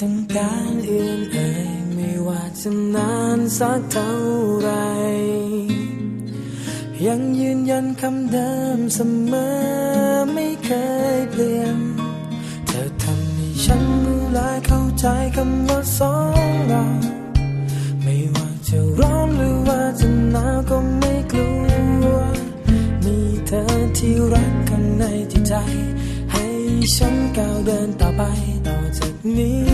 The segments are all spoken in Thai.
ต้องการเอื่นเอ่ยไม่ว่าจะนานสักเท่าไร ยังยืนยันคำเดิมเสมอไม่เคยเปลี่ยน เธอทำให้ฉันรู้ลายเข้าใจคำว่าสองเราไม่ว่าจะร้อนหรือว่าจะหนาวก็ไม่กลัว มีเธอที่รักกันในที่ใจ ให้ฉันก้าวเดินต่อไปต่อจากนี้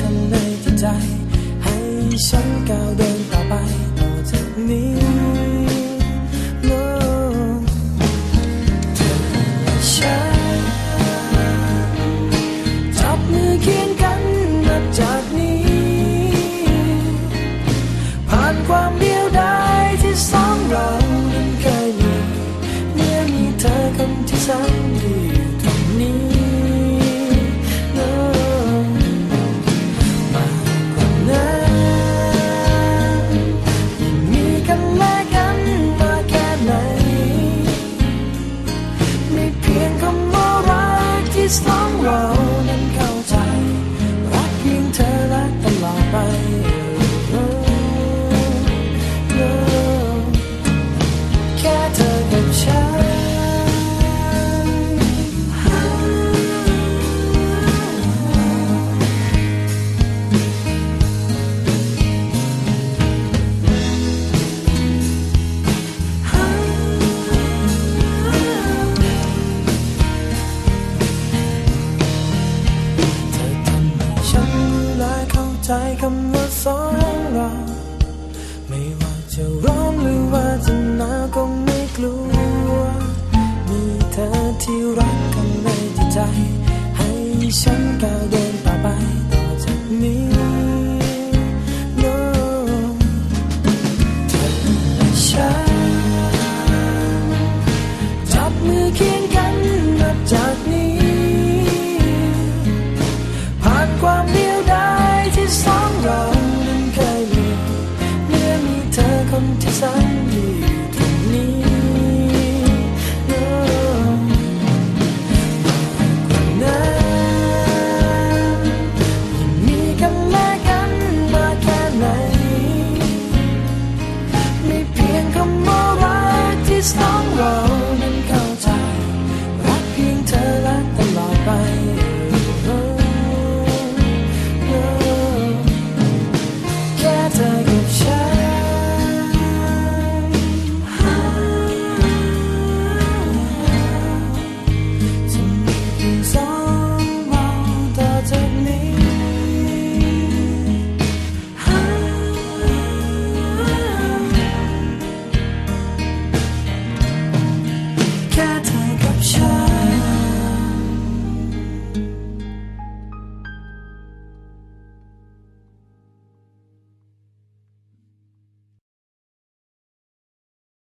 กันในที่ใจ ให้ฉันก้าวเดินต่อไปต่อจากนี้ It's long. ใจคำว่าสองเรา ไม่ว่าจะ